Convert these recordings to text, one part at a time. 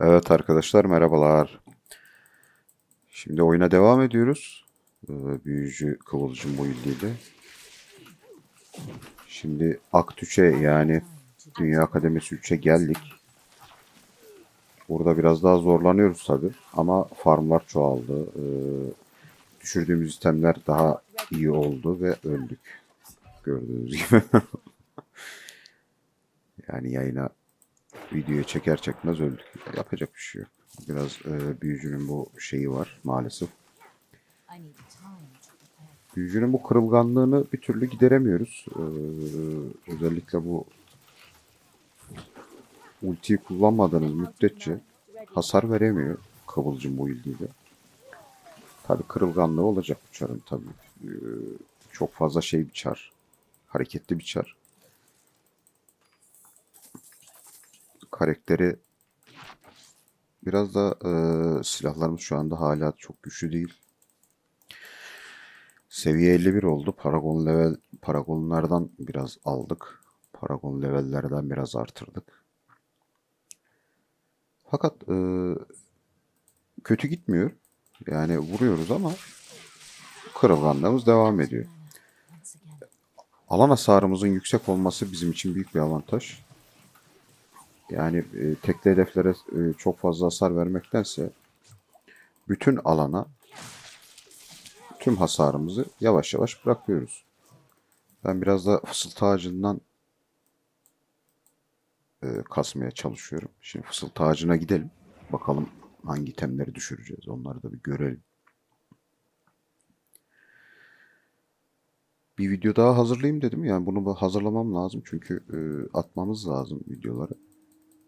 Evet arkadaşlar merhabalar. Şimdi oyuna devam ediyoruz. Ee, Büyücü Kıvılcım build'iyle. Şimdi Akt 3'e yani Dünya Akademisi 3'e geldik. Burada biraz daha zorlanıyoruz tabi ama farmlar çoğaldı. Ee, düşürdüğümüz itemler daha iyi oldu ve öldük. Gördüğünüz gibi. yani yayına videoya çeker çekmez öldük. Yapacak bir şey yok. Biraz e, büyücünün bu şeyi var maalesef. Büyücünün bu kırılganlığını bir türlü gideremiyoruz. Ee, özellikle bu ultiyi kullanmadığınız müddetçe hasar veremiyor Kıvılcım bu ilgiyle. Tabi kırılganlığı olacak bu çarın tabi. çok fazla şey bir çar. Hareketli bir çar. Karakteri biraz da e, silahlarımız şu anda hala çok güçlü değil. Seviye 51 oldu. Paragon level Paragonlardan biraz aldık. Paragon levellerden biraz artırdık. Fakat e, kötü gitmiyor. Yani vuruyoruz ama kırılganlığımız devam ediyor. Alan hasarımızın yüksek olması bizim için büyük bir avantaj. Yani e, tekli hedeflere e, çok fazla hasar vermektense bütün alana tüm hasarımızı yavaş yavaş bırakıyoruz. Ben biraz da fısıltı ağacından e, kasmaya çalışıyorum. Şimdi fısıltı ağacına gidelim. Bakalım hangi itemleri düşüreceğiz. Onları da bir görelim. bir video daha hazırlayayım dedim. Yani bunu bu- hazırlamam lazım. Çünkü e, atmamız lazım videoları.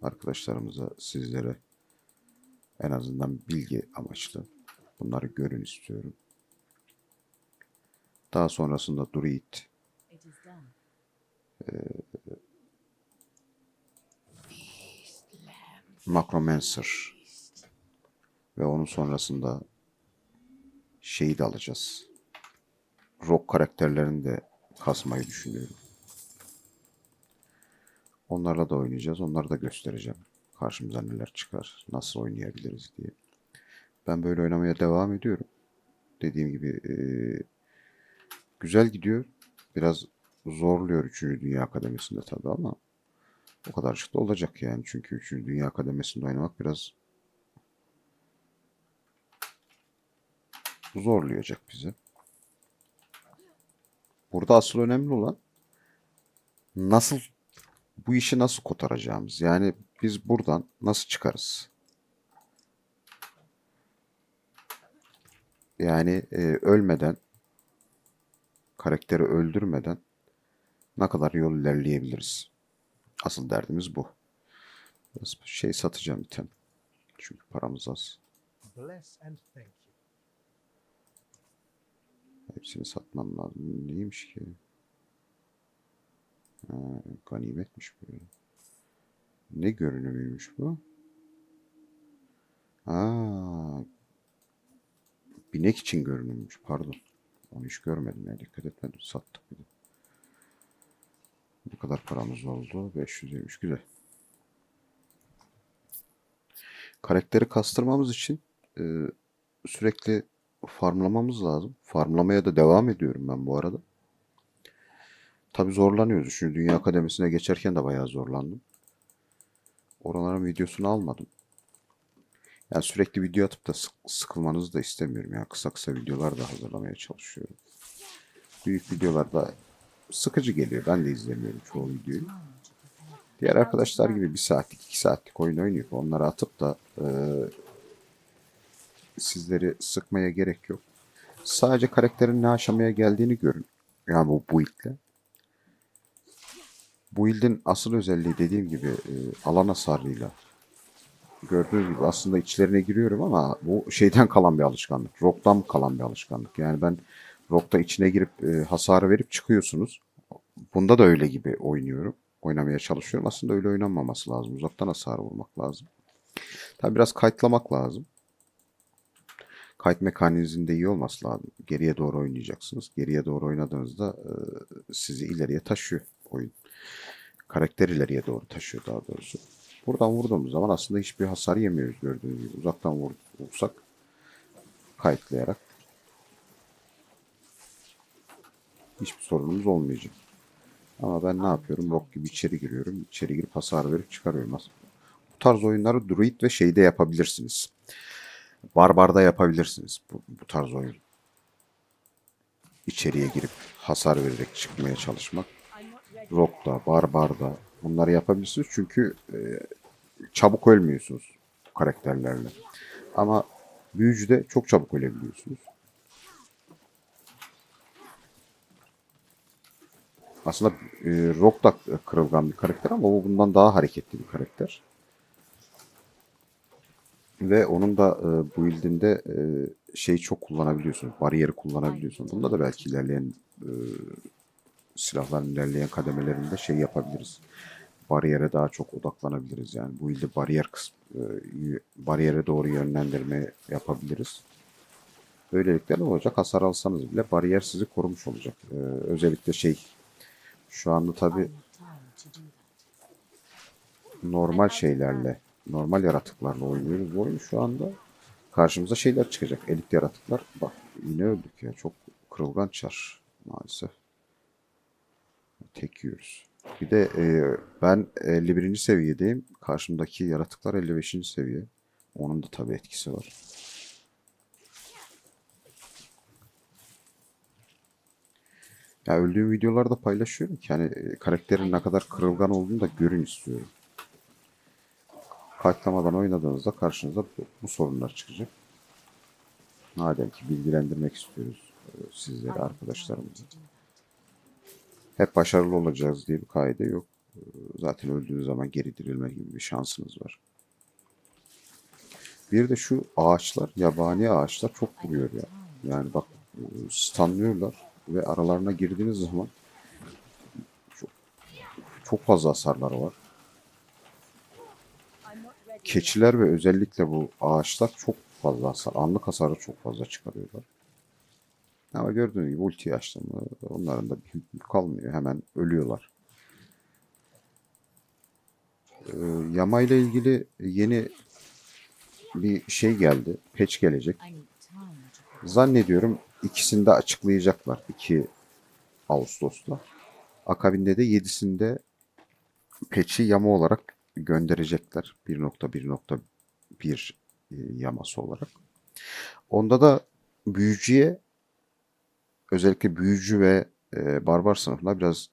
Arkadaşlarımıza, sizlere en azından bilgi amaçlı. Bunları görün istiyorum. Daha sonrasında Druid, is done. Macromancer ve onun sonrasında şeyi de alacağız. Rock karakterlerini de kasmayı düşünüyorum. Onlarla da oynayacağız. Onları da göstereceğim. Karşımıza neler çıkar, nasıl oynayabiliriz diye. Ben böyle oynamaya devam ediyorum. Dediğim gibi eee, güzel gidiyor. Biraz zorluyor 3. Dünya Akademisi'nde tabii ama o kadarcık da olacak yani. Çünkü 3. Dünya Akademisi'nde oynamak biraz zorlayacak bizi. Burada asıl önemli olan nasıl bu işi nasıl kotaracağımız. Yani biz buradan nasıl çıkarız? Yani e, ölmeden karakteri öldürmeden ne kadar yol ilerleyebiliriz? Asıl derdimiz bu. Biraz şey satacağım item. Çünkü paramız az. Hepsini satmam lazım. Neymiş ki? Ha, ganimetmiş bu. Ne görünümüymüş bu? Aa, binek için görünümmüş. Pardon. Onu hiç görmedim ya. Dikkat etmedim. Sattık bir de. Ne kadar paramız oldu? 500'eymiş. Güzel. Karakteri kastırmamız için e, sürekli farmlamamız lazım. Farmlamaya da devam ediyorum ben bu arada. Tabi zorlanıyoruz. Üçüncü Dünya Akademisi'ne geçerken de bayağı zorlandım. Oraların videosunu almadım. Yani sürekli video atıp da sık- sıkılmanızı da istemiyorum. Yani kısa kısa videolar da hazırlamaya çalışıyorum. Büyük videolar da sıkıcı geliyor. Ben de izlemiyorum çoğu videoyu. Diğer arkadaşlar gibi bir saatlik, iki saatlik oyun oynuyor. Onları atıp da e, sizleri sıkmaya gerek yok. Sadece karakterin ne aşamaya geldiğini görün. Yani bu build'le. Build'in asıl özelliği dediğim gibi e, alan hasarıyla. Gördüğünüz gibi aslında içlerine giriyorum ama bu şeyden kalan bir alışkanlık. Rock'tan kalan bir alışkanlık. Yani ben Rock'ta içine girip e, hasarı verip çıkıyorsunuz. Bunda da öyle gibi oynuyorum. Oynamaya çalışıyorum. Aslında öyle oynanmaması lazım. Uzaktan hasar vurmak lazım. Tabi biraz kayıtlamak lazım. Kayıt mekanizminin de iyi olması lazım. Geriye doğru oynayacaksınız. Geriye doğru oynadığınızda e, sizi ileriye taşıyor oyun. Karakter ileriye doğru taşıyor daha doğrusu. Buradan vurduğumuz zaman aslında hiçbir hasar yemiyoruz gördüğünüz gibi. Uzaktan vur, vursak kayıtlayarak hiçbir sorunumuz olmayacak. Ama ben ne yapıyorum? Rock gibi içeri giriyorum. İçeri girip hasar verip çıkarıyorum. Aslında Bu tarz oyunları Druid ve şeyde yapabilirsiniz. Barbarda yapabilirsiniz bu, bu tarz oyun. İçeriye girip hasar vererek çıkmaya çalışmak. Rock'ta, Barbar'da bunları yapabilirsiniz çünkü e, çabuk ölmüyorsunuz bu karakterlerle. Ama büyücüde çok çabuk ölebiliyorsunuz. Aslında e, Rock da kırılgan bir karakter ama o bundan daha hareketli bir karakter. Ve onun da e, build'inde e, şeyi çok kullanabiliyorsunuz. Bariyeri kullanabiliyorsunuz. Bunda da belki ilerleyen e, silahların ilerleyen kademelerinde şey yapabiliriz. Bariyere daha çok odaklanabiliriz. Yani bu ilde bariyer kısmı, e, bariyere doğru yönlendirme yapabiliriz. Böylelikle ne olacak? Hasar alsanız bile bariyer sizi korumuş olacak. E, özellikle şey şu anda tabi normal şeylerle, normal yaratıklarla oynuyoruz bu oyunu şu anda. Karşımıza şeyler çıkacak. Elit yaratıklar. Bak yine öldük ya. Çok kırılgan çar maalesef. Tek yiyoruz. Bir de e, ben 51. seviyedeyim. Karşımdaki yaratıklar 55. seviye. Onun da tabii etkisi var. Ya öldüğüm videolarda paylaşıyorum ki hani karakterin ne kadar kırılgan olduğunu da görün istiyorum. Fightlamadan oynadığınızda karşınıza bu, bu sorunlar çıkacak. Madem ki bilgilendirmek istiyoruz e, sizleri, arkadaşlarımızı. Hep başarılı olacağız diye bir kaide yok. Zaten öldüğünüz zaman geri dirilme gibi bir şansınız var. Bir de şu ağaçlar, yabani ağaçlar çok vuruyor ya. Yani bak stunlıyorlar ve aralarına girdiğiniz zaman çok, çok fazla hasarları var. Keçiler ve özellikle bu ağaçlar çok fazla hasar, anlık hasarı çok fazla çıkarıyorlar. Ama gördüğünüz gibi ulti açtım onların da bir kalmıyor. Hemen ölüyorlar. Ee, yama ile ilgili yeni bir şey geldi. Patch gelecek. Zannediyorum ikisini de açıklayacaklar. 2 Ağustos'ta. Akabinde de 7'sinde patch'i yama olarak gönderecekler. 1.1.1 e, yaması olarak. Onda da büyücüye özellikle büyücü ve e, barbar sınıfına biraz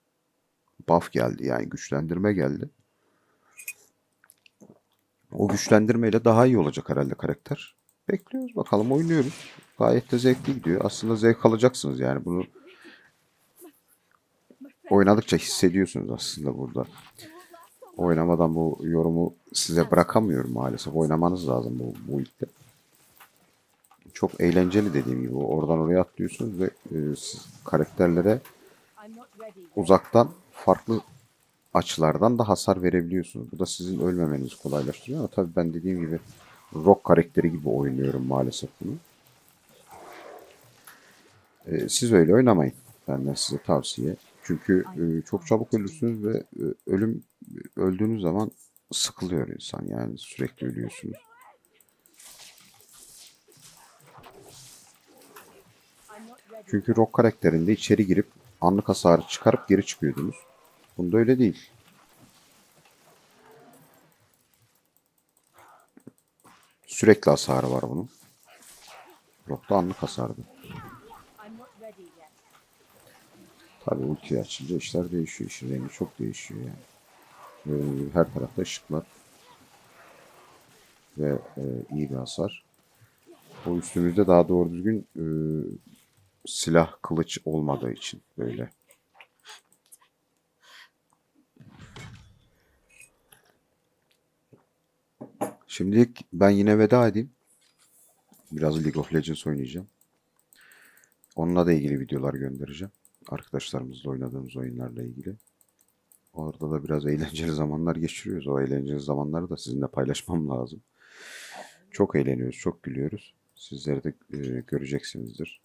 buff geldi. Yani güçlendirme geldi. O güçlendirmeyle daha iyi olacak herhalde karakter. Bekliyoruz bakalım oynuyoruz. Gayet de zevkli gidiyor. Aslında zevk alacaksınız yani bunu oynadıkça hissediyorsunuz aslında burada. Oynamadan bu yorumu size bırakamıyorum maalesef. Oynamanız lazım bu, bu ilkte. Çok eğlenceli dediğim gibi. Oradan oraya atlıyorsunuz ve e, karakterlere uzaktan farklı açılardan da hasar verebiliyorsunuz. Bu da sizin ölmemenizi kolaylaştırıyor ama tabii ben dediğim gibi rock karakteri gibi oynuyorum maalesef bunu. Ee, siz öyle oynamayın. Benden size tavsiye. Çünkü e, çok çabuk ölürsünüz ve e, ölüm öldüğünüz zaman sıkılıyor insan yani sürekli ölüyorsunuz. Çünkü rock karakterinde içeri girip anlık hasarı çıkarıp geri çıkıyordunuz. Bunda öyle değil. Sürekli hasarı var bunun. Rock'ta anlık hasardı. Tabii ulti açınca işler değişiyor. İşin rengi çok değişiyor yani. Ee, her tarafta ışıklar. Ve e, iyi bir hasar. O üstümüzde daha doğru düzgün e, silah, kılıç olmadığı için böyle. Şimdilik ben yine veda edeyim. Biraz League of Legends oynayacağım. Onunla da ilgili videolar göndereceğim. Arkadaşlarımızla oynadığımız oyunlarla ilgili. Orada da biraz eğlenceli zamanlar geçiriyoruz. O eğlenceli zamanları da sizinle paylaşmam lazım. Çok eğleniyoruz, çok gülüyoruz. Sizleri de e, göreceksinizdir.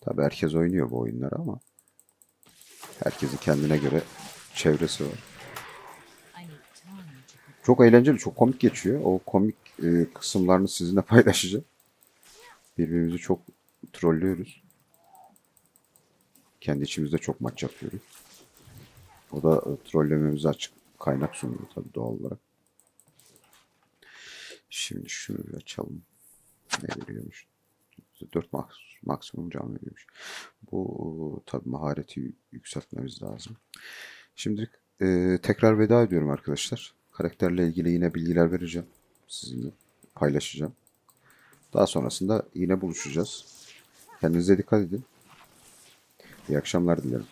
Tabii herkes oynuyor bu oyunları ama herkesin kendine göre çevresi var. Çok eğlenceli, çok komik geçiyor. O komik e, kısımlarını sizinle paylaşacağım. Birbirimizi çok trollüyoruz. Kendi içimizde çok maç yapıyoruz. O da e, trollememize açık kaynak sunuyor tabii doğal olarak. Şimdi şunu açalım. Ne veriyormuş? 4 maks maksimum can veriyormuş. Bu tabii mahareti yükseltmemiz lazım. Şimdilik e, tekrar veda ediyorum arkadaşlar. Karakterle ilgili yine bilgiler vereceğim. Sizinle paylaşacağım. Daha sonrasında yine buluşacağız. Kendinize dikkat edin. İyi akşamlar dilerim.